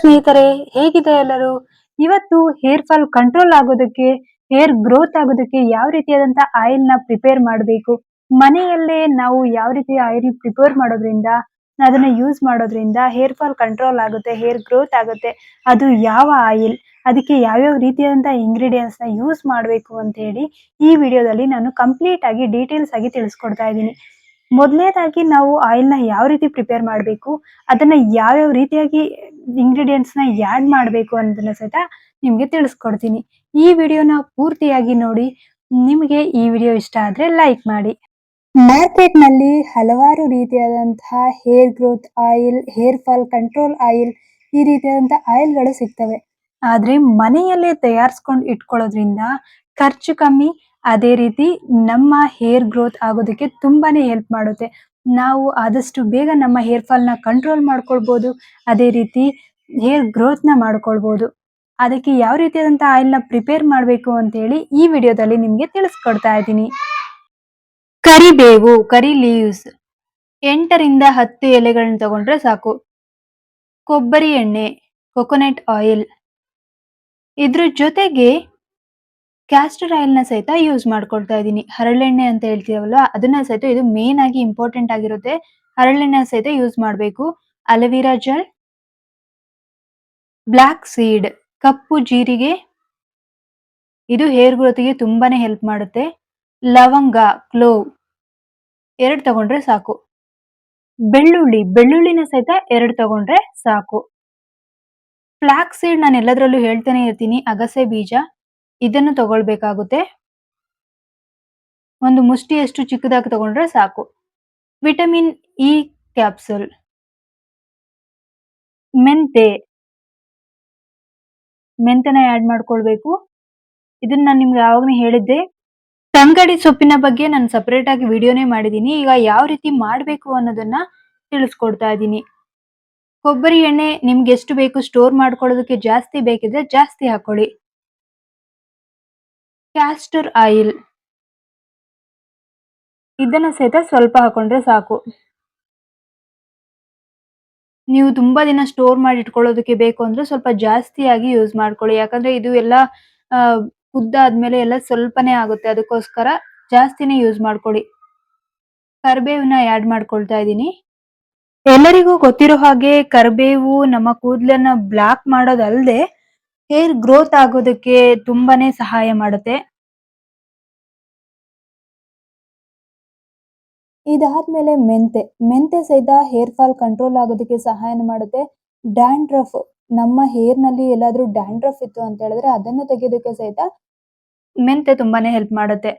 ಸ್ನೇಹಿತರೆ, ಹೇಗಿದೆ ಎಲ್ಲರೂ? ಇವತ್ತು ಹೇರ್ ಫಾಲ್ ಕಂಟ್ರೋಲ್ ಆಗೋದಕ್ಕೆ, ಹೇರ್ ಗ್ರೋತ್ ಆಗೋದಕ್ಕೆ ಯಾವ ರೀತಿಯಾದಂತ ಆಯಿಲ್ನ ಪ್ರಿಪೇರ್ ಮಾಡಬೇಕು? ಮನೆಯಲ್ಲೇ ನಾವು ಯಾವ ರೀತಿ ಆಯಿಲ್ ಪ್ರಿಪೇರ್ ಮಾಡೋದ್ರಿಂದ, ಅದನ್ನ ಯೂಸ್ ಮಾಡೋದ್ರಿಂದ ಹೇರ್ ಫಾಲ್ ಕಂಟ್ರೋಲ್ ಆಗುತ್ತೆ, ಹೇರ್ ಗ್ರೋತ್ ಆಗುತ್ತೆ, ಅದು ಯಾವ ಆಯಿಲ್ ಅದಕ್ಕೆ ಯಾವ್ಯಾವ ರೀತಿಯಾದಂಥ ಇಂಗ್ರೀಡಿಯೆಂಟ್ಸ್ನ ಯೂಸ್ ಮಾಡಬೇಕು ಅಂತ ಹೇಳಿ ಈ ವಿಡಿಯೋದಲ್ಲಿ ನಾನು ಕಂಪ್ಲೀಟ್ ಆಗಿ ಡೀಟೇಲ್ಸ್ ಆಗಿ ತಿಳಿಸ್ಕೊಡ್ತಾ ಇದ್ದೀನಿ. ಮೊದಲನೇದಾಗಿ ನಾವು ಆಯಿಲ್ನ ಯಾವ ರೀತಿ ಪ್ರಿಪೇರ್ ಮಾಡಬೇಕು, ಅದನ್ನ ಯಾವ್ಯಾವ ರೀತಿಯಾಗಿ ಇಂಗ್ರೀಡಿಯೆಂಟ್ಸ್ನ ಯಾಡ್ ಮಾಡಬೇಕು ಅನ್ನೋದನ್ನ ಸಹಿತ ನಿಮಗೆ ತಿಳಿಸ್ಕೊಡ್ತೀನಿ. ಈ ವಿಡಿಯೋನ ಪೂರ್ತಿಯಾಗಿ ನೋಡಿ, ನಿಮಗೆ ಈ ವಿಡಿಯೋ ಇಷ್ಟ ಆದ್ರೆ ಲೈಕ್ ಮಾಡಿ. ಮಾರ್ಕೆಟ್ನಲ್ಲಿ ಹಲವಾರು ರೀತಿಯಾದಂತಹ hair growth oil hair fall control oil ಈ ರೀತಿಯಾದಂತಹ ಆಯಿಲ್ಗಳು ಸಿಗ್ತವೆ. ಆದ್ರೆ ಮನೆಯಲ್ಲೇ ತಯಾರಿಸ್ಕೊಂಡು ಇಟ್ಕೊಳ್ಳೋದ್ರಿಂದ ಖರ್ಚು ಕಮ್ಮಿ ಅದೇ ರೀತಿ ನಮ್ಮ ಹೇರ್ ಗ್ರೋತ್ ಆಗೋದಕ್ಕೆ ತುಂಬಾನೇ ಹೆಲ್ಪ್ ಮಾಡುತ್ತೆ. ನಾವು ಆದಷ್ಟು ಬೇಗ ನಮ್ಮ ಹೇರ್ ಫಾಲ್ನ ಕಂಟ್ರೋಲ್ ಮಾಡ್ಕೊಳ್ಬೋದು, ಅದೇ ರೀತಿ ಹೇರ್ ಗ್ರೋತ್ನ ನ ಮಾಡ್ಕೊಳ್ಬಹುದು ಅದಕ್ಕೆ ಯಾವ ರೀತಿಯಾದಂಥ ಆಯಿಲ್ನ ಪ್ರಿಪೇರ್ ಮಾಡಬೇಕು ಅಂತ ಹೇಳಿ ಈ ವಿಡಿಯೋದಲ್ಲಿ ನಿಮಗೆ ತಿಳಿಸ್ಕೊಡ್ತಾ ಇದ್ದೀನಿ. ಕರಿಬೇವು, ಕರಿ ಲೀವ್ಸ್ ಎಂಟರಿಂದ ಹತ್ತು ಎಲೆಗಳನ್ನ ತಗೊಂಡ್ರೆ ಸಾಕು. ಕೊಬ್ಬರಿ ಎಣ್ಣೆ ಕೊಕೊನೆಟ್ ಆಯಿಲ್ ಇದ್ರ ಜೊತೆಗೆ ಕ್ಯಾಸ್ಟರ್ ಆಯಿಲ್ನ ಸಹಿತ ಯೂಸ್ ಮಾಡ್ಕೊಳ್ತಾ ಇದ್ದೀನಿ. ಹರಳೆಣ್ಣೆ ಅಂತ ಹೇಳ್ತೀವಲ್ವ? ಅದನ್ನ ಸಹಿತ ಇದು ಮೇನ್ ಆಗಿ ಇಂಪಾರ್ಟೆಂಟ್ ಆಗಿರುತ್ತೆ. ಹರಳೆಣ್ಣೆ ಸಹಿತ ಯೂಸ್ ಮಾಡಬೇಕು. Aloe vera gel black seed ಕಪ್ಪು ಜೀರಿಗೆ. ಇದು ಹೇರ್ ಗ್ರೋತ್ಗೆ ತುಂಬಾನೇ ಹೆಲ್ಪ್ ಮಾಡುತ್ತೆ. ಲವಂಗ ಕ್ಲೋವ್ ಎರಡು ತಗೊಂಡ್ರೆ ಸಾಕು. ಬೆಳ್ಳುಳ್ಳಿ, ಬೆಳ್ಳುಳ್ಳಿನ ಸಹಿತ ಎರಡು ತಗೊಂಡ್ರೆ ಸಾಕು. ಫ್ಲಾಕ್ ಸೀಡ್ ನಾನು ಎಲ್ಲದರಲ್ಲೂ ಹೇಳ್ತಾನೆ ಇರ್ತೀನಿ. ಅಗಸೆ ಬೀಜ. ಇದನ್ನು ತಗೊಳ್ಬೇಕಾಗುತ್ತೆ. ಒಂದು ಮುಷ್ಟಿಯಷ್ಟು ಚಿಕ್ಕದಾಗಿ ತಗೊಂಡ್ರೆ ಸಾಕು. Vitamin E capsule. ಮೆಂತೆ. ಮೆಂತೆನ ಆಡ್ ಮಾಡ್ಕೊಳ್ಬೇಕು. ಇದನ್ನ ನಾನು ನಿಮ್ಗೆ ಯಾವಾಗಲೂ ಹೇಳಿದ್ದೆ. ತಂಗಡಿ ಸೊಪ್ಪಿನ ಬಗ್ಗೆ ನಾನು ಸಪ್ರೇಟ್ ಆಗಿ ವಿಡಿಯೋನೇ ಮಾಡಿದ್ದೀನಿ ಈಗ ಯಾವ ರೀತಿ ಮಾಡಬೇಕು ಅನ್ನೋದನ್ನ ತಿಳಿಸ್ಕೊಡ್ತಾ ಇದ್ದೀನಿ ಕೊಬ್ಬರಿ ಎಣ್ಣೆ ನಿಮ್ಗೆ ಎಷ್ಟು ಬೇಕು ಸ್ಟೋರ್ ಮಾಡ್ಕೊಳ್ಳೋದಕ್ಕೆ ಜಾಸ್ತಿ ಬೇಕಿದ್ರೆ ಜಾಸ್ತಿ ಹಾಕೊಳ್ಳಿ. ಕ್ಯಾಸ್ಟರ್ ಆಯಿಲ್ ಇದನ್ನ ಸಹಿತ ಸ್ವಲ್ಪ ಹಾಕೊಂಡ್ರೆ ಸಾಕು. ನೀವು ತುಂಬಾ ದಿನ ಸ್ಟೋರ್ ಮಾಡಿ ಇಟ್ಕೊಳ್ಳೋದಕ್ಕೆ ಬೇಕು ಅಂದ್ರೆ ಸ್ವಲ್ಪ ಜಾಸ್ತಿಯಾಗಿ ಯೂಸ್ ಮಾಡ್ಕೊಳ್ಳಿ. ಯಾಕಂದ್ರೆ ಇದು ಎಲ್ಲ ಕುದ್ದಾದ್ಮೇಲೆ ಎಲ್ಲ ಸ್ವಲ್ಪನೇ ಆಗುತ್ತೆ. ಅದಕ್ಕೋಸ್ಕರ ಜಾಸ್ತಿನೇ ಯೂಸ್ ಮಾಡ್ಕೊಳ್ಳಿ. ಕರಿಬೇವನ್ನ ಆಡ್ ಮಾಡ್ಕೊಳ್ತಾ ಇದ್ದೀನಿ. ಎಲ್ಲರಿಗೂ ಗೊತ್ತಿರೋ ಹಾಗೆ ಕರಿಬೇವು ನಮ್ಮ ಕೂದಲನ್ನ ಬ್ಲಾಕ್ ಮಾಡೋದಲ್ಲದೆ ಹೇರ್ ಗ್ರೋತ್ ಆಗೋದಕ್ಕೆ ತುಂಬಾನೇ ಸಹಾಯ ಮಾಡುತ್ತೆ. ಇದಾದ್ಮೇಲೆ ಮೆಂತೆ. ಮೆಂತೆ ಸಹಿತ ಹೇರ್ ಫಾಲ್ ಕಂಟ್ರೋಲ್ ಆಗೋದಕ್ಕೆ ಸಹಾಯ ಮಾಡುತ್ತೆ. ಡ್ಯಾಂಡ್ರಫ್ ನಮ್ಮ ಹೇರ್ನಲ್ಲಿ ಎಲ್ಲಾದ್ರೂ ಡ್ಯಾಂಡ್ರಫ್ ಇತ್ತು ಅಂತ ಹೇಳಿದ್ರೆ ಅದನ್ನು ತೆಗೆಯೋದಕ್ಕೆ ಸಹಿತ ಮೆಂತೆ ತುಂಬಾನೇ ಹೆಲ್ಪ್ ಮಾಡುತ್ತೆ.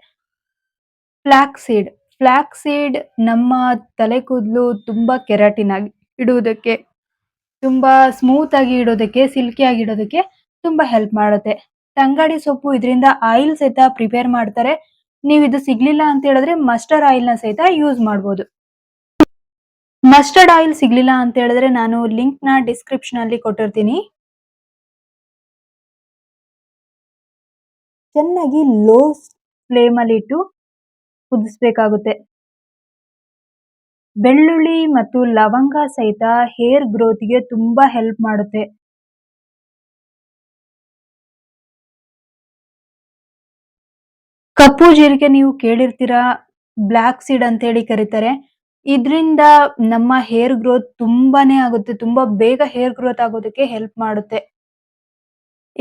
ಫ್ಲಾಕ್ ಸೀಡ್ ಫ್ಲಾಕ್ ಸೀಡ್ ನಮ್ಮ ತಲೆ ಕೂದಲು ತುಂಬಾ ಕೆರಾಟಿನ್ ಆಗಿ ಇಡುವುದಕ್ಕೆ, ತುಂಬಾ ಸ್ಮೂತ್ ಆಗಿ ಇಡೋದಕ್ಕೆ ಸಿಲ್ಕಿ ಆಗಿ ಇಡೋದಕ್ಕೆ ತುಂಬಾ ಹೆಲ್ಪ್ ಮಾಡುತ್ತೆ. ತಂಗಾಡಿ ಸೊಪ್ಪು ಇದರಿಂದ ಆಯಿಲ್ ಸಹಿತ ಪ್ರಿಪೇರ್ ಮಾಡ್ತಾರೆ. ನೀವು ಇದು ಸಿಗ್ಲಿಲ್ಲ ಅಂತ ಹೇಳಿದ್ರೆ ಮಸ್ಟರ್ಡ್ ಆಯಿಲ್ನ ಸಹಿತ ಯೂಸ್ ಮಾಡಬಹುದು ಮಸ್ಟರ್ಡ್ ಆಯಿಲ್ ಸಿಗ್ಲಿಲ್ಲ ಅಂತ ಹೇಳಿದ್ರೆ ನಾನು ಲಿಂಕ್ನ ಡಿಸ್ಕ್ರಿಪ್ಷನ್ ಅಲ್ಲಿ ಕೊಟ್ಟಿರ್ತೀನಿ. ಚೆನ್ನಾಗಿ ಲೋ ಫ್ಲೇಮ್ ಅಲ್ಲಿ ಇಟ್ಟು ಕುದಿಸ್ಬೇಕಾಗುತ್ತೆ. ಬೆಳ್ಳುಳ್ಳಿ ಮತ್ತು ಲವಂಗ ಸಹಿತ ಹೇರ್ ಗ್ರೋತ್ಗೆ ತುಂಬಾ ಹೆಲ್ಪ್ ಮಾಡುತ್ತೆ. ಕಪ್ಪು ಜೀರಿಗೆ ನೀವು ಕೇಳಿರ್ತೀರಾ? ಬ್ಲಾಕ್ ಸೀಡ್ ಅಂತ ಹೇಳಿ ಕರೀತಾರೆ. ಇದರಿಂದ ನಮ್ಮ ಹೇರ್ ಗ್ರೋತ್ ತುಂಬಾನೇ ಆಗುತ್ತೆ. ತುಂಬಾ ಬೇಗ ಹೇರ್ ಗ್ರೋತ್ ಆಗೋದಕ್ಕೆ ಹೆಲ್ಪ್ ಮಾಡುತ್ತೆ.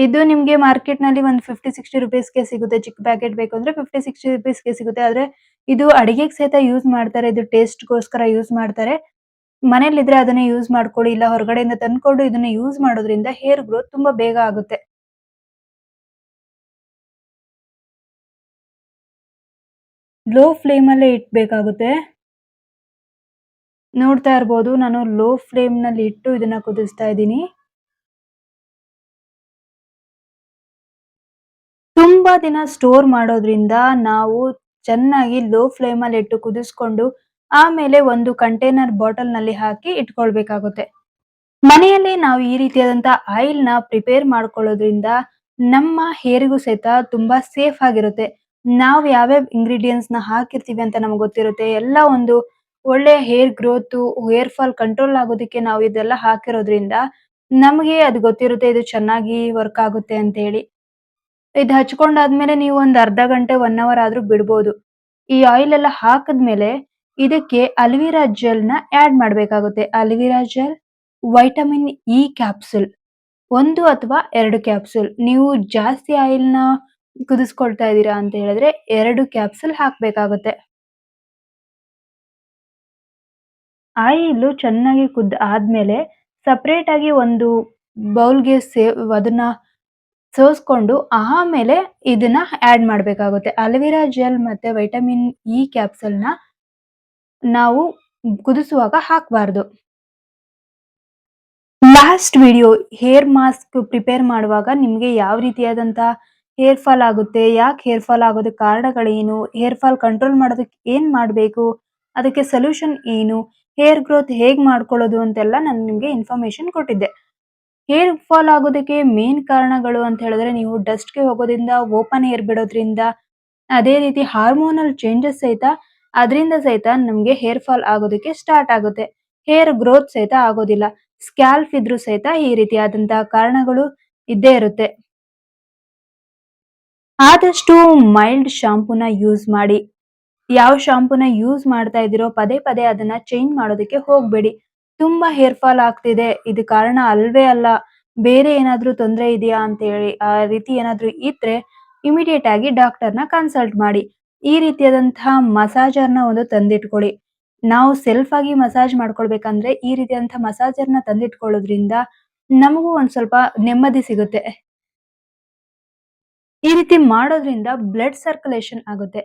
ಇದು ನಿಮ್ಗೆ ಮಾರ್ಕೆಟ್ನಲ್ಲಿ ಒಂದು ಫಿಫ್ಟಿ ಸಿಕ್ಸ್ಟಿ ರುಪೀಸ್ಗೆ ಸಿಗುತ್ತೆ. ಚಿಕ್ಕ ಪ್ಯಾಕೆಟ್ ಬೇಕು ಅಂದ್ರೆ ಫಿಫ್ಟಿ ಸಿಕ್ಸ್ಟಿ ರುಪೀಸ್ಗೆ ಸಿಗುತ್ತೆ. ಆದ್ರೆ ಇದು ಅಡಿಗೆಗೆ ಸಹಿತ ಯೂಸ್ ಮಾಡ್ತಾರೆ. ಇದು ಟೇಸ್ಟ್ಗೋಸ್ಕರ ಯೂಸ್ ಮಾಡ್ತಾರೆ. ಮನೇಲಿದ್ರೆ ಅದನ್ನ ಯೂಸ್ ಮಾಡ್ಕೊಳ್ಳಿ. ಇಲ್ಲ ಹೊರಗಡೆಯಿಂದ ತಂದ್ಕೊಂಡು ಇದನ್ನ ಯೂಸ್ ಮಾಡೋದ್ರಿಂದ ಹೇರ್ ಗ್ರೋತ್ ತುಂಬಾ ಬೇಗ ಆಗುತ್ತೆ. ಲೋ ಫ್ಲೇಮ್ ಅಲ್ಲೇ ಇಟ್ಬೇಕಾಗುತ್ತೆ. ನೋಡ್ತಾ ಇರ್ಬೋದು, ನಾನು ಲೋ ಫ್ಲೇಮ್ನಲ್ಲಿ ಇಟ್ಟು ಇದನ್ನ ಕುದಿಸ್ತಾ ಇದ್ದೀನಿ. ತುಂಬಾ ದಿನ ಸ್ಟೋರ್ ಮಾಡೋದ್ರಿಂದ ನಾವು ಚೆನ್ನಾಗಿ ಲೋ ಫ್ಲೇಮ್ ಅಲ್ಲಿ ಇಟ್ಟು ಕುದಿಸ್ಕೊಂಡು ಆಮೇಲೆ ಒಂದು ಕಂಟೈನರ್ ಬಾಟಲ್ನಲ್ಲಿ ಹಾಕಿ ಇಟ್ಕೊಳ್ಬೇಕಾಗುತ್ತೆ. ಮನೆಯಲ್ಲಿ ನಾವು ಈ ರೀತಿಯಾದಂತ ಆಯಿಲ್ನ ಪ್ರಿಪೇರ್ ಮಾಡ್ಕೊಳ್ಳೋದ್ರಿಂದ ನಮ್ಮ ಹೇರಿಗೂ ಸಹಿತ ತುಂಬಾ ಸೇಫ್ ಆಗಿರುತ್ತೆ. ನಾವು ಯಾವ್ಯಾವ ಇಂಗ್ರೀಡಿಯೆಂಟ್ಸ್ನ ಹಾಕಿರ್ತೀವಿ ಅಂತ ನಮ್ಗೆ ಗೊತ್ತಿರುತ್ತೆ. ಎಲ್ಲ ಒಂದು ಒಳ್ಳೆ hair growth hair fall control ಆಗೋದಕ್ಕೆ ನಾವು ಇದೆಲ್ಲ ಹಾಕಿರೋದ್ರಿಂದ ನಮಗೆ ಅದು ಗೊತ್ತಿರುತ್ತೆ ಇದು ಚೆನ್ನಾಗಿ ವರ್ಕ್ ಆಗುತ್ತೆ ಅಂತ ಹೇಳಿ ಇದು ಹಚ್ಕೊಂಡಾದ್ಮೇಲೆ ನೀವು ಒಂದು ಅರ್ಧ ಗಂಟೆ ಒನ್ ಅವರ್ ಆದ್ರೂ ಬಿಡ್ಬೋದು. ಈ ಆಯಿಲ್ ಎಲ್ಲ ಹಾಕಿದ್ಮೇಲೆ ಇದಕ್ಕೆ ಅಲ್ವಿರಾ ಜೆಲ್ನ ಆಡ್ ಮಾಡ್ಬೇಕಾಗುತ್ತೆ. Aloe vera gel vitamin E capsule ಒಂದು ಅಥವಾ ಎರಡು ಕ್ಯಾಪ್ಸುಲ್ ನೀವು ಜಾಸ್ತಿ ಆಯಿಲ್ನ ಕುದಿಸ್ಕೊಳ್ತಾ ಇದ್ದೀರಾ ಅಂತ ಹೇಳಿದ್ರೆ ಎರಡು ಕ್ಯಾಪ್ಸುಲ್ ಹಾಕ್ಬೇಕಾಗುತ್ತೆ. ಆಯಿಲು ಚೆನ್ನಾಗಿ ಕುದ್ದ ಆದ್ಮೇಲೆ ಸಪ್ರೇಟ್ ಆಗಿ ಒಂದು ಬೌಲ್ಗೆ ಸೇವ್ ಅದನ್ನ ಸೋಸ್ಕೊಂಡು ಆಮೇಲೆ ಇದನ್ನ ಆಡ್ ಮಾಡ್ಬೇಕಾಗುತ್ತೆ. ಅಲೋವೆರಾ ಜೆಲ್ ಮತ್ತೆ ವೈಟಮಿನ್ ಇ ಕ್ಯಾಪ್ಸಲ್ನ ನಾವು ಕುದಿಸುವಾಗ ಹಾಕಬಾರ್ದು. Last video hair mask prepare ಮಾಡುವಾಗ ನಿಮ್ಗೆ ಯಾವ ರೀತಿಯಾದಂತ ಹೇರ್ ಫಾಲ್ ಆಗುತ್ತೆ, ಯಾಕೆ ಹೇರ್ ಫಾಲ್ ಆಗೋದಕ್ಕೆ ಕಾರಣಗಳೇನು, ಹೇರ್ ಫಾಲ್ ಕಂಟ್ರೋಲ್ ಮಾಡೋದಕ್ಕೆ ಏನ್ ಮಾಡಬೇಕು, ಅದಕ್ಕೆ ಸೊಲ್ಯೂಷನ್ ಏನು, ಹೇರ್ ಗ್ರೋತ್ ಹೇಗ್ ಮಾಡ್ಕೊಳ್ಳೋದು ಅಂತೆಲ್ಲ ನಾನು ನಿಮ್ಗೆ ಇನ್ಫಾರ್ಮೇಶನ್ ಕೊಟ್ಟಿದ್ದೆ. ಹೇರ್ ಫಾಲ್ ಆಗೋದಕ್ಕೆ ಮೇನ್ ಕಾರಣಗಳು ಅಂತ ಹೇಳಿದ್ರೆ ನೀವು ಡಸ್ಟ್ಗೆ ಹೋಗೋದ್ರಿಂದ, ಓಪನ್ ಏರ್ ಬಿಡೋದ್ರಿಂದ, ಅದೇ ರೀತಿ ಹಾರ್ಮೋನಲ್ ಚೇಂಜಸ್ ಸಹಿತ, ಅದರಿಂದ ಸಹಿತ ನಮ್ಗೆ ಹೇರ್ ಫಾಲ್ ಆಗೋದಕ್ಕೆ ಸ್ಟಾರ್ಟ್ ಆಗುತ್ತೆ. ಹೇರ್ ಗ್ರೋತ್ ಸಹಿತ ಆಗೋದಿಲ್ಲ ಸ್ಕ್ಯಾಲ್ಫ್ ಇದ್ರೂ ಸಹಿತ ಈ ರೀತಿಯಾದಂತಹ ಕಾರಣಗಳು ಇದ್ದೇ ಇರುತ್ತೆ. ಆದಷ್ಟು ಮೈಲ್ಡ್ ಶಾಂಪೂನ ಯೂಸ್ ಮಾಡಿ. ಯಾವ ಶಾಂಪೂನ ಯೂಸ್ ಮಾಡ್ತಾ ಇದ್ದೀರೋ ಪದೇ ಪದೇ ಅದನ್ನ ಚೇಂಜ್ ಮಾಡೋದಕ್ಕೆ ಹೋಗ್ಬೇಡಿ. ತುಂಬಾ ಹೇರ್ ಫಾಲ್ ಆಗ್ತಿದೆ. ಇದು ಕಾರಣ ಅಲ್ವೇ ಅಲ್ಲ. ಬೇರೆ ಏನಾದ್ರೂ ತೊಂದರೆ ಇದೆಯಾ ಅಂತ ಹೇಳಿ ಆ ರೀತಿ ಏನಾದ್ರೂ ಇದ್ರೆ ಇಮಿಡಿಯೇಟ್ ಆಗಿ ಡಾಕ್ಟರ್ನ ಕನ್ಸಲ್ಟ್ ಮಾಡಿ. ಈ ರೀತಿಯಾದಂತಹ ಮಸಾಜರ್ನ ಒಂದು ತಂದಿಟ್ಕೊಳ್ಳಿ. ನಾವು ಸೆಲ್ಫ್ ಆಗಿ ಮಸಾಜ್ ಮಾಡ್ಕೊಳ್ಬೇಕಂದ್ರೆ ಈ ರೀತಿಯಾದಂತಹ ಮಸಾಜರ್ನ ತಂದಿಟ್ಕೊಳ್ಳೋದ್ರಿಂದ ನಮಗೂ ಒಂದ್ ಸ್ವಲ್ಪ ನೆಮ್ಮದಿ ಸಿಗುತ್ತೆ. ಈ ರೀತಿ ಮಾಡೋದ್ರಿಂದ ಬ್ಲಡ್ ಸರ್ಕ್ಯುಲೇಷನ್ ಆಗುತ್ತೆ.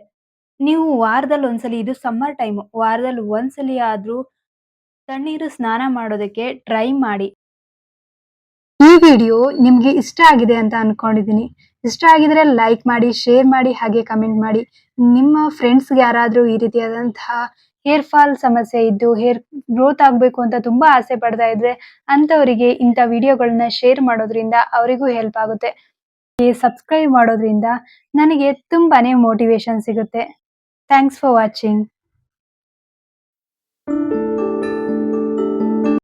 ನೀವು ವಾರದಲ್ಲಿ ಒಂದ್ಸಲಿ, ಇದು ಸಮ್ಮರ್ ಟೈಮ್ ವಾರದಲ್ಲಿ ಒಂದ್ಸಲಿ ಆದ್ರೂ ತಣ್ಣೀರು ಸ್ನಾನ ಮಾಡೋದಕ್ಕೆ ಟ್ರೈ ಮಾಡಿ. ಈ ವಿಡಿಯೋ ನಿಮ್ಗೆ ಇಷ್ಟ ಆಗಿದೆ ಅಂತ ಅನ್ಕೊಂಡಿದೀನಿ. ಇಷ್ಟ ಆಗಿದ್ರೆ ಲೈಕ್ ಮಾಡಿ ಶೇರ್ ಮಾಡಿ, ಹಾಗೆ ಕಮೆಂಟ್ ಮಾಡಿ. ನಿಮ್ಮ ಫ್ರೆಂಡ್ಸ್ಗೆ ಯಾರಾದ್ರೂ ಈ ರೀತಿಯಾದಂತಹ ಹೇರ್ ಫಾಲ್ ಸಮಸ್ಯೆ ಇದ್ದು ಹೇರ್ ಗ್ರೋತ್ ಆಗ್ಬೇಕು ಅಂತ ತುಂಬಾ ಆಸೆ ಪಡ್ತಾ ಇದ್ರೆ ಅಂತವರಿಗೆ ಇಂಥ ವಿಡಿಯೋಗಳನ್ನ ಶೇರ್ ಮಾಡೋದ್ರಿಂದ ಅವರಿಗೂ ಹೆಲ್ಪ್ ಆಗುತ್ತೆ. ಸಬ್ಸ್ಕ್ರೈಬ್ ಮಾಡೋದ್ರಿಂದ ನನಗೆ ತುಂಬಾನೇ ಮೋಟಿವೇಶನ್ ಸಿಗುತ್ತೆ. Thanks for watching